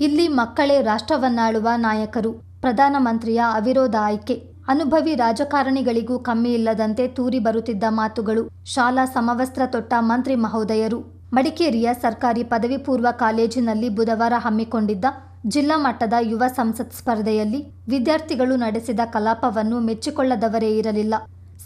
ಇಲ್ಲಿ ಮಕ್ಕಳೇ ರಾಷ್ಟ್ರವನ್ನಾಳುವ ನಾಯಕರು. ಪ್ರಧಾನಮಂತ್ರಿಯ ಅವಿರೋಧ ಆಯ್ಕೆ. ಅನುಭವಿ ರಾಜಕಾರಣಿಗಳಿಗೂ ಕಮ್ಮಿ ಇಲ್ಲದಂತೆ ತೂರಿ ಬರುತ್ತಿದ್ದ ಮಾತುಗಳು. ಶಾಲಾ ಸಮವಸ್ತ್ರ ತೊಟ್ಟ ಮಂತ್ರಿ ಮಹೋದಯರು. ಮಡಿಕೇರಿಯ ಸರ್ಕಾರಿ ಪದವಿ ಪೂರ್ವ ಕಾಲೇಜಿನಲ್ಲಿ ಬುಧವಾರ ಹಮ್ಮಿಕೊಂಡಿದ್ದ ಜಿಲ್ಲಾ ಮಟ್ಟದ ಯುವ ಸಂಸತ್ ಸ್ಪರ್ಧೆಯಲ್ಲಿ ವಿದ್ಯಾರ್ಥಿಗಳು ನಡೆಸಿದ ಕಲಾಪವನ್ನು ಮೆಚ್ಚಿಕೊಳ್ಳದವರೇ ಇರಲಿಲ್ಲ.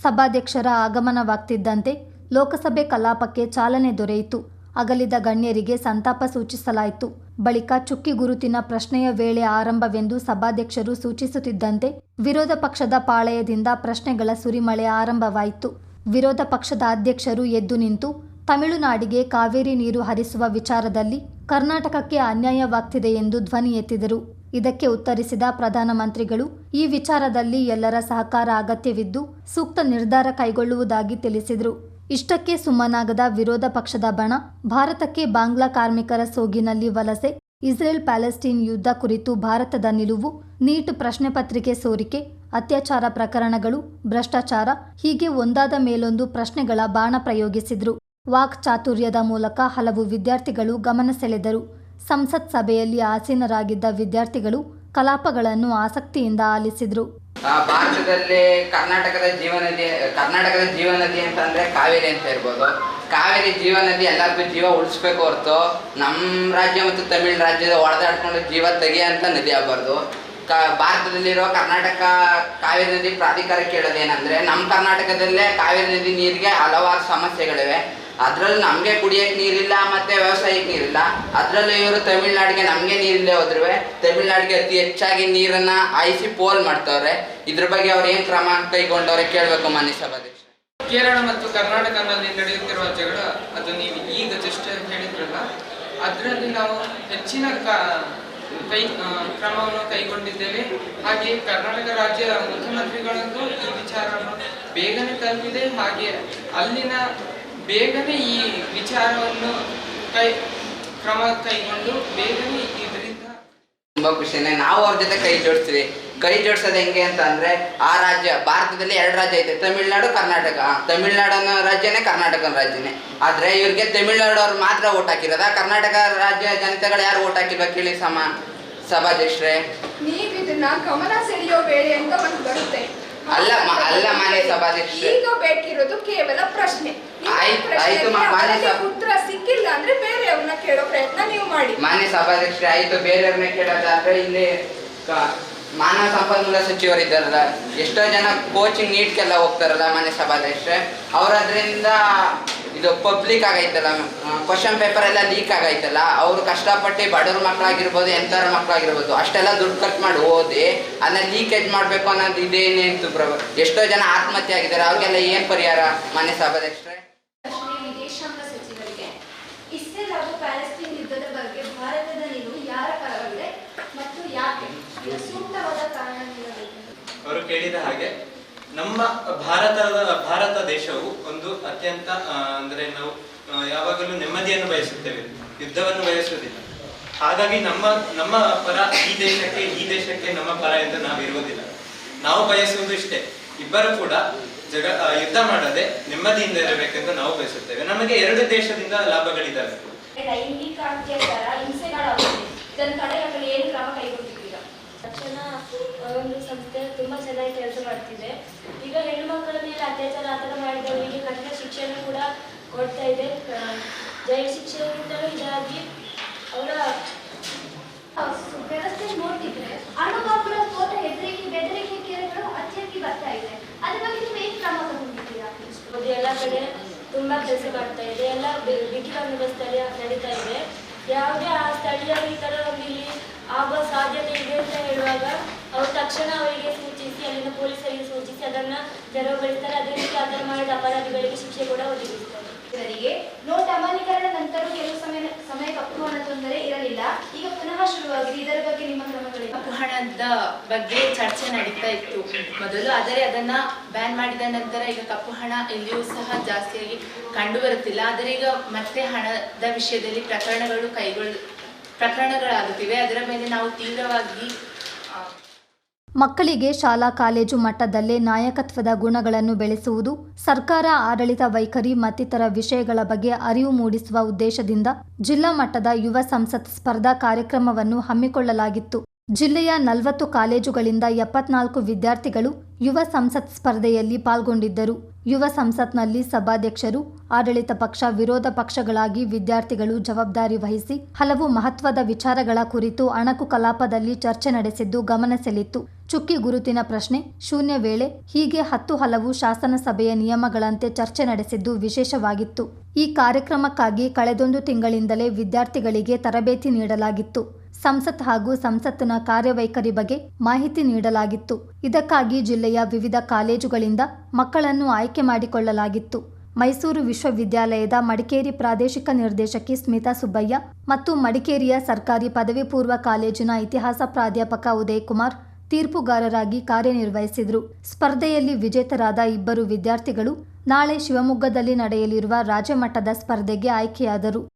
ಸಭಾಧ್ಯಕ್ಷರ ಆಗಮನವಾಗ್ತಿದ್ದಂತೆ ಲೋಕಸಭೆ ಕಲಾಪಕ್ಕೆ ಚಾಲನೆ ದೊರೆಯಿತು. ಅಗಲಿದ ಗಣ್ಯರಿಗೆ ಸಂತಾಪ ಸೂಚಿಸಲಾಯಿತು. ಬಳಿಕ ಚುಕ್ಕಿ ಗುರುತಿನ ಪ್ರಶ್ನೆಯ ವೇಳೆ ಆರಂಭವೆಂದು ಸಭಾಧ್ಯಕ್ಷರು ಸೂಚಿಸುತ್ತಿದ್ದಂತೆ ವಿರೋಧ ಪಕ್ಷದ ಪಾಳೆಯದಿಂದ ಪ್ರಶ್ನೆಗಳ ಸುರಿಮಳೆ ಆರಂಭವಾಯಿತು. ವಿರೋಧ ಪಕ್ಷದ ಅಧ್ಯಕ್ಷರು ಎದ್ದು ನಿಂತು ತಮಿಳುನಾಡಿಗೆ ಕಾವೇರಿ ನೀರು ಹರಿಸುವ ವಿಚಾರದಲ್ಲಿ ಕರ್ನಾಟಕಕ್ಕೆ ಅನ್ಯಾಯವಾಗ್ತಿದೆ ಎಂದು ಧ್ವನಿ ಎತ್ತಿದರು. ಇದಕ್ಕೆ ಉತ್ತರಿಸಿದ ಪ್ರಧಾನಮಂತ್ರಿಗಳು, ಈ ವಿಚಾರದಲ್ಲಿ ಎಲ್ಲರ ಸಹಕಾರ ಅಗತ್ಯವಿದ್ದು ಸೂಕ್ತ ನಿರ್ಧಾರ ಕೈಗೊಳ್ಳುವುದಾಗಿ ತಿಳಿಸಿದರು. ಇಷ್ಟಕ್ಕೆ ಸುಮ್ಮನಾಗದ ವಿರೋಧ ಪಕ್ಷದ ಬಣ, ಭಾರತಕ್ಕೆ ಬಾಂಗ್ಲಾ ಕಾರ್ಮಿಕರ ಸೋಗಿನಲ್ಲಿ ವಲಸೆ, ಇಸ್ರೇಲ್ ಪ್ಯಾಲೆಸ್ಟೀನ್ ಯುದ್ಧ ಕುರಿತು ಭಾರತದ ನಿಲುವು, ನೀಟ್ ಪ್ರಶ್ನೆ ಪತ್ರಿಕೆ ಸೋರಿಕೆ, ಅತ್ಯಾಚಾರ ಪ್ರಕರಣಗಳು, ಭ್ರಷ್ಟಾಚಾರ, ಹೀಗೆ ಒಂದಾದ ಮೇಲೊಂದು ಪ್ರಶ್ನೆಗಳ ಬಾಣ ಪ್ರಯೋಗಿಸಿದ್ರು. ವಾಕ್ ಚಾತುರ್ಯದ ಮೂಲಕ ಹಲವು ವಿದ್ಯಾರ್ಥಿಗಳು ಗಮನ ಸೆಳೆದರು. ಸಂಸತ್ ಸಭೆಯಲ್ಲಿ ಆಸೀನರಾಗಿದ್ದ ವಿದ್ಯಾರ್ಥಿಗಳು ಕಲಾಪಗಳನ್ನು ಆಸಕ್ತಿಯಿಂದ ಆಲಿಸಿದ್ರು. ಭಾರತದಲ್ಲಿ ಕರ್ನಾಟಕದ ಜೀವನದಿ ಕರ್ನಾಟಕದ ಜೀವನದಿ ಅಂತಂದ್ರೆ ಕಾವೇರಿ ಅಂತ ಹೇಳ್ಬೋದು. ಕಾವೇರಿ ಜೀವನದಿ ಎಲ್ಲರಿಗೂ ಜೀವ ಉಳಿಸ್ಬೇಕು ಹೊರತು ನಮ್ಮ ರಾಜ್ಯ ಮತ್ತು ತಮಿಳು ರಾಜ್ಯದ ಒಳದಾಡ್ಕೊಂಡು ಜೀವ ತೆಗಿಯಂತ ನದಿ ಆಗಬಾರ್ದು. ಕ, ಭಾರತದಲ್ಲಿರೋ ಕರ್ನಾಟಕ ಕಾವೇರಿ ನದಿ ಪ್ರಾಧಿಕಾರ ಕೇಳೋದೇನಂದ್ರೆ ನಮ್ಮ ಕರ್ನಾಟಕದಲ್ಲೇ ಕಾವೇರಿ ನದಿ ನೀರಿಗೆ ಹಲವಾರು ಸಮಸ್ಯೆಗಳಿವೆ. ಅದ್ರಲ್ಲಿ ನಮಗೆ ಕುಡಿಯಕ್ಕೆ ನೀರಿಲ್ಲ, ಮತ್ತೆ ವ್ಯವಸಾಯಕ್ಕೆ ನೀರಿಲ್ಲ. ಅದ್ರಲ್ಲೂ ಇವರು ತಮಿಳ್ನಾಡಿಗೆ ನಮಗೆ ನೀರಿಲ್ಲೇ ಹೋದ್ರು ತಮಿಳ್ನಾಡಿಗೆ ಅತಿ ಹೆಚ್ಚಾಗಿ ನೀರನ್ನ ಆಯಿಸಿ ಪೋಲ್ ಮಾಡ್ತವ್ರೆ. ಇದ್ರ ಬಗ್ಗೆ ಅವ್ರು ಏನು ಕ್ರಮ ಕೈಗೊಂಡವ್ರೆ ಕೇಳಬೇಕು ಮಾನ್ಯ ಸಭಾಧ್ಯಕ್ಷ ಕೇರಳ ಮತ್ತು ಕರ್ನಾಟಕದಲ್ಲಿ ನಡೆಯುತ್ತಿರುವ ಜಗಳ, ಅದು ನೀವು ಈಗ ಜಸ್ಟ್ ಹೇಳಿದ್ರಲ್ಲ, ಅದರಲ್ಲಿ ನಾವು ಹೆಚ್ಚಿನ ಕ- ಕ್ರಮವನ್ನು ಕೈಗೊಂಡಿದ್ದೇವೆ. ಹಾಗೆ ಕರ್ನಾಟಕ ರಾಜ್ಯ ಮುಖ್ಯಮಂತ್ರಿಗಳಂತೂ ಈ ವಿಚಾರವನ್ನು ಬೇಗನೆ ತಲುಪಿದೆ ಹಾಗೆ ಅಲ್ಲಿನ ಬೇಗನೆ ಈ ವಿಚಾರವನ್ನು ಕೈ ಕ್ರಮ ಕೈಗೊಂಡು ಬೇಗನೆ ಇದರಿಂದ ತುಂಬಾ ಖುಷಿನೇ ನಾವು ಅವ್ರ ಜೊತೆ ಕೈ ಜೋಡಿಸ್ತೀವಿ. ಕೈ ಜೋಡಿಸೋದು ಹೆಂಗೆ ಅಂತ ಅಂದ್ರೆ ಆ ರಾಜ್ಯ ಭಾರತದಲ್ಲಿ ಎರಡು ರಾಜ್ಯ ಐತೆ. ತಮಿಳ್ನಾಡು ಕರ್ನಾಟಕ. ತಮಿಳ್ನಾಡು ಅನ್ನೋ ರಾಜ್ಯನೇ ಕರ್ನಾಟಕ ಅನ್ನೋ ರಾಜ್ಯನೇ. ಆದ್ರೆ ಇವ್ರಿಗೆ ತಮಿಳ್ನಾಡು ಅವ್ರು ಮಾತ್ರ ಓಟ್ ಹಾಕಿರೋದ? ಕರ್ನಾಟಕ ರಾಜ್ಯ ಜನತೆಗಳು ಯಾರು ಓಟ್ ಹಾಕಿಲ್ವಾ ಕೇಳಿ ಸಮ ಸಭಾಧ್ಯಕ್ಷರೇ? ನೀವು ಇದನ್ನ ಗಮನ ಸೆಳೆಯೋ ವೇಳೆ ಅಂತ ಒಂದು ಬರುತ್ತೆ. ಅಲ್ಲ ಅಲ್ಲ ಮಾನ್ಯ ಸಭಾಧ್ಯಕ್ಷರೇ. ಈಗ ಬೇಕಿರೋದು ಕೇವಲ ಪ್ರಶ್ನೆ. ಆಯ್ತು- ಪ್ರಶ್ನೆಗೆ ಆಯ್ತು ಮಾ- ಮಾನ್ಯ ಸಭ- ಉತ್ತರ ಸಿಕ್ಕಿಲ್ಲ ಅಂದ್ರೆ ಬೇರೆಯವ್ರನ್ನ ಕೇಳೋ ಪ್ರಯತ್ನ ನೀವು ಮಾಡಿ. ಮಾನ್ಯ ಸಭಾಧ್ಯಕ್ಷರೇ ಆಯ್ತು ಬೇರೆಯವ್ರನ್ನ ಕೇಳೋದಾದ್ರೆ ಇಲ್ಲಿ ಕ- ಮಾನವ ಸಂಪನ್ಮೂಲ ಸಚಿವರಿದ್ದಾರಲ್ಲ ಎಷ್ಟೋ ಜನ ಕೋಚಿಂಗ್ ನೀಟ್ಗೆಲ್ಲ ಹೋಗ್ತಾರಲ್ಲ ಮಾನ್ಯ ಸಭಾಧ್ಯಕ್ಷರೇ. ಅವ್ರ ಅದರಿಂದ ಇದು ಪಬ್ಲಿಕ್ ಆಗೈತಲ್ಲ ಕ್ವಶನ್ ಪೇಪರ್ ಎಲ್ಲ ಲೀಕ್ ಆಗೈತಲ್ಲ ಅವರು ಕಷ್ಟಪಟ್ಟು ಬಡವ್ರ ಮಕ್ಕಳಾಗಿರ್ಬೋದು ಎಂಥವ್ರ ಮಕ್ಕಳಾಗಿರ್ಬೋದು ಅಷ್ಟೆಲ್ಲ ದುಡ್ಡು ಖರ್ಚು ಮಾಡಿ ಓದಿ ಅದನ್ನ ಲೀಕೇಜ್ ಮಾಡಬೇಕು ಅನ್ನೋದು ಇದೇನೇಂತು ಪ್ರಭು ಎಷ್ಟೋ ಜನ ಆತ್ಮಹತ್ಯೆ ಆಗಿದ್ದಾರೆ ಅವ್ರಿಗೆಲ್ಲ ಏನು ಪರಿಹಾರ? ಮನೆ ಸಭಾಧ್ಯಕ್ಷರೇ. ಪ್ರಶ್ನೆ ವಿದೇಶಾಂಗ ಸಚಿವರಿಗೆ ಇಸ್ರೇಲ್ ಹಾಗೂ ಪ್ಯಾಲೆಸ್ತೀನ್ ಯುದ್ಧದ ಬಗ್ಗೆ ಭಾರತದ ನಿಲುವು ಯಾರ ಪರವಾಗಿದೆ ಮತ್ತು ಯಾಕೆ ಇದು ಕಾರಣ ನೀಡಬೇಕು? ಅವರು ಕೇಳಿದ ಹಾಗೆ ನಮ್ಮ ಭಾರತದ, ಭಾರತ ದೇಶವು ಒಂದು ಅತ್ಯಂತ ಅಂದ್ರೆ ನಾವು ಯಾವಾಗಲೂ ನೆಮ್ಮದಿಯನ್ನು ಬಯಸುತ್ತೇವೆ. ಯುದ್ಧವನ್ನು ಬಯಸುವುದಿಲ್ಲ. ಹಾಗಾಗಿ ನಮ್ಮ ನಮ್ಮ ಪರ ಈ ದೇಶಕ್ಕೆ ಈ ದೇಶಕ್ಕೆ ನಮ್ಮ ಪರ ಎಂದು ನಾವು ಇರುವುದಿಲ್ಲ ನಾವು ಬಯಸುವುದು ಇಷ್ಟೇ. ಇಬ್ಬರು ಕೂಡ ಜಗ ಯುದ್ಧ ಮಾಡದೆ ನೆಮ್ಮದಿಯಿಂದ ಇರಬೇಕೆಂದು ನಾವು ಬಯಸುತ್ತೇವೆ. ನಮಗೆ ಎರಡು ದೇಶದಿಂದ ಲಾಭಗಳಿದ್ದಾವೆ ಲೈಂಗಿಕ ಅತ್ಯಾಚಾರ ಹಿಂಸೆಗಳಾಗುತ್ತಿದೆ ಇದನ್ನು ತಡೆಗಟ್ಟಲು ಏನು ಕ್ರಮ ಕೈಗೊಂಡಿದ್ದೀರಾ ತಕ್ಷಣ ಒಂದು ಸಂಸ್ಥೆ ತುಂಬಾ ಚೆನ್ನಾಗಿ ಕೆಲಸ ಮಾಡ್ತಿದೆ. ಈಗ ಹೆಣ್ಣು ಮಕ್ಕಳ ಮೇಲೆ ಅತ್ಯಾಚಾರ ಆ ಥರ ಮಾಡಿದವರಿಗೆ ಕಠಿಣ ಶಿಕ್ಷಣ ಕೂಡ ಕೊಡ್ತಾ ಇದೆ. ಜೈಲು ಶಿಕ್ಷೆಯಿಂದಲೂ ಇದಾಗಿ ಅವರ ವ್ಯವಸ್ಥೆ ನೋಡ್ತಿದ್ರೆ ಅಣುಬಾಂಬ್ಗಳ ಸ್ಫೋಟ ಹೆದರಿಕೆ, ಬೆದರಿಕೆ ಕೇರಗಳು ಅತ್ಯಾಗಿ ಬರ್ತಾ ಇದೆ. ಅದ್ರ ಬಗ್ಗೆ ನೀವು ಏನು ಕ್ರಮ ತಗೊಂಡಿದ್ದೀರಾ? ಎಲ್ಲ ಕಡೆ ತುಂಬಾ ಕೆಲಸ ಮಾಡ್ತಾ ಇದೆ. ಎಲ್ಲ ಬಿಗಿ ಬಂದೋಬಸ್ತಲ್ಲಿ ನಡೀತಾ ಇದೆ. ಯಾವುದೇ ಆ ಸ್ಥಳೀಯ ಈ ಥರ ಇಲ್ಲಿ ಆಗುವ ಸಾಧ್ಯತೆ ಇದೆ ಅಂತ ಹೇಳುವಾಗ ತಕ್ಷಣ ಅವರಿಗೆ ಸೂಚಿಸಿ ಅಲ್ಲಿನ ಪೊಲೀಸರಿಗೆ ಸೂಚಿಸಿ ಅದನ್ನ ತೆರವುಗೊಳಿಸ್ತಾರೆ ಅದೇ ರೀತಿ ಅದರ ಮಾಡಿದ ಅಪರಾಧಿಗಳಿಗೆ ಶಿಕ್ಷೆ ಕೂಡ ಒದಗಿಸ್ತಾರೆ. ಇವರಿಗೆ ನೋಟ್ ಅಮಾನ್ಯೀಕರಣ ನಂತರ ಕೆಲವು ಸಮಯ ಸಮಯ ಕಪ್ಪು ಹಣ ತೊಂದರೆ ಇರಲಿಲ್ಲ. ಈಗ ಪುನಃ ಶುರುವಾಗಿದೆ. ಇದರ ಬಗ್ಗೆ ನಿಮ್ಮ ಕ್ರಮಗಳು ಕಪ್ಪು ಹಣದ ಬಗ್ಗೆ ಚರ್ಚೆ ನಡೀತಾ ಇತ್ತು ಮೊದಲು ಆದರೆ ಅದನ್ನ ಬ್ಯಾನ್ ಮಾಡಿದ ನಂತರ ಈಗ ಕಪ್ಪು ಹಣ ಎಲ್ಲಿಯೂ ಸಹ ಜಾಸ್ತಿಯಾಗಿ ಕಂಡು ಬರುತ್ತಿಲ್ಲ ಆದರೆ ಈಗ ಮತ್ತೆ ಹಣದ ವಿಷಯದಲ್ಲಿ ಪ್ರಕರಣಗಳು ಕೈಗೊಳ್ಳ ಪ್ರಕರಣಗಳಾಗುತ್ತಿವೆ. ಅದರ ಮೇಲೆ ನಾವು ತೀವ್ರವಾಗಿ ಮಕ್ಕಳಿಗೆ ಶಾಲಾ, ಕಾಲೇಜು ಮಟ್ಟದಲ್ಲೇ ನಾಯಕತ್ವದ ಗುಣಗಳನ್ನು ಬೆಳೆಸುವುದು, ಸರ್ಕಾರ, ಆಡಳಿತ, ವೈಖರಿ ಮತ್ತಿತರ ವಿಷಯಗಳ ಬಗ್ಗೆ ಅರಿವು ಮೂಡಿಸುವ ಉದ್ದೇಶದಿಂದ ಜಿಲ್ಲಾ ಮಟ್ಟದ ಯುವ ಸಂಸತ್ ಸ್ಪರ್ಧಾ ಕಾರ್ಯಕ್ರಮವನ್ನು ಹಮ್ಮಿಕೊಳ್ಳಲಾಗಿತ್ತು. ಜಿಲ್ಲೆಯ ನಲವತ್ತು ಕಾಲೇಜುಗಳಿಂದ ಎಪ್ಪತ್ನಾಲ್ಕು ವಿದ್ಯಾರ್ಥಿಗಳು ಯುವ ಸಂಸತ್ ಸ್ಪರ್ಧೆಯಲ್ಲಿ ಪಾಲ್ಗೊಂಡಿದ್ದರು. ಯುವ ಸಂಸತ್ನಲ್ಲಿ ಸಭಾಧ್ಯಕ್ಷರು, ಆಡಳಿತ ಪಕ್ಷ, ವಿರೋಧ ಪಕ್ಷಗಳಾಗಿ ವಿದ್ಯಾರ್ಥಿಗಳು ಜವಾಬ್ದಾರಿ ವಹಿಸಿ ಹಲವು ಮಹತ್ವದ ವಿಚಾರಗಳ ಕುರಿತು ಅಣಕು ಕಲಾಪದಲ್ಲಿ ಚರ್ಚೆ ನಡೆಸಿದ್ದು ಗಮನ ಸೆಳೆಯಿತು. ಚುಕ್ಕಿ ಗುರುತಿನ ಪ್ರಶ್ನೆ, ಶೂನ್ಯ ವೇಳೆ ಹೀಗೆ ಹತ್ತು ಹಲವು ಶಾಸನ ಸಭೆಯ ನಿಯಮಗಳಂತೆ ಚರ್ಚೆ ನಡೆಸಿದ್ದು ವಿಶೇಷವಾಗಿತ್ತು. ಈ ಕಾರ್ಯಕ್ರಮಕ್ಕಾಗಿ ಕಳೆದೊಂದು ತಿಂಗಳಿಂದಲೇ ವಿದ್ಯಾರ್ಥಿಗಳಿಗೆ ತರಬೇತಿ ನೀಡಲಾಗಿತ್ತು. ಸಂಸತ್ ಹಾಗೂ ಸಂಸತ್ತಿನ ಕಾರ್ಯವೈಖರಿ ಬಗ್ಗೆ ಮಾಹಿತಿ ನೀಡಲಾಗಿತ್ತು. ಇದಕ್ಕಾಗಿ ಜಿಲ್ಲೆಯ ವಿವಿಧ ಕಾಲೇಜುಗಳಿಂದ ಮಕ್ಕಳನ್ನು ಆಯ್ಕೆ ಮಾಡಿಕೊಳ್ಳಲಾಗಿತ್ತು. ಮೈಸೂರು ವಿಶ್ವವಿದ್ಯಾಲಯದ ಮಡಿಕೇರಿ ಪ್ರಾದೇಶಿಕ ನಿರ್ದೇಶಕಿ ಸ್ಮಿತಾ ಸುಬ್ಬಯ್ಯ ಮತ್ತು ಮಡಿಕೇರಿಯ ಸರ್ಕಾರಿ ಪದವಿ ಪೂರ್ವ ಕಾಲೇಜಿನ ಇತಿಹಾಸ ಪ್ರಾಧ್ಯಾಪಕ ಉದಯ್ ಕುಮಾರ್ ತೀರ್ಪುಗಾರರಾಗಿ ಕಾರ್ಯನಿರ್ವಹಿಸಿದರು. ಸ್ಪರ್ಧೆಯಲ್ಲಿ ವಿಜೇತರಾದ ಇಬ್ಬರು ವಿದ್ಯಾರ್ಥಿಗಳು ನಾಳೆ ಶಿವಮೊಗ್ಗದಲ್ಲಿ ನಡೆಯಲಿರುವ ರಾಜ್ಯಮಟ್ಟದ ಸ್ಪರ್ಧೆಗೆ ಆಯ್ಕೆಯಾದರು.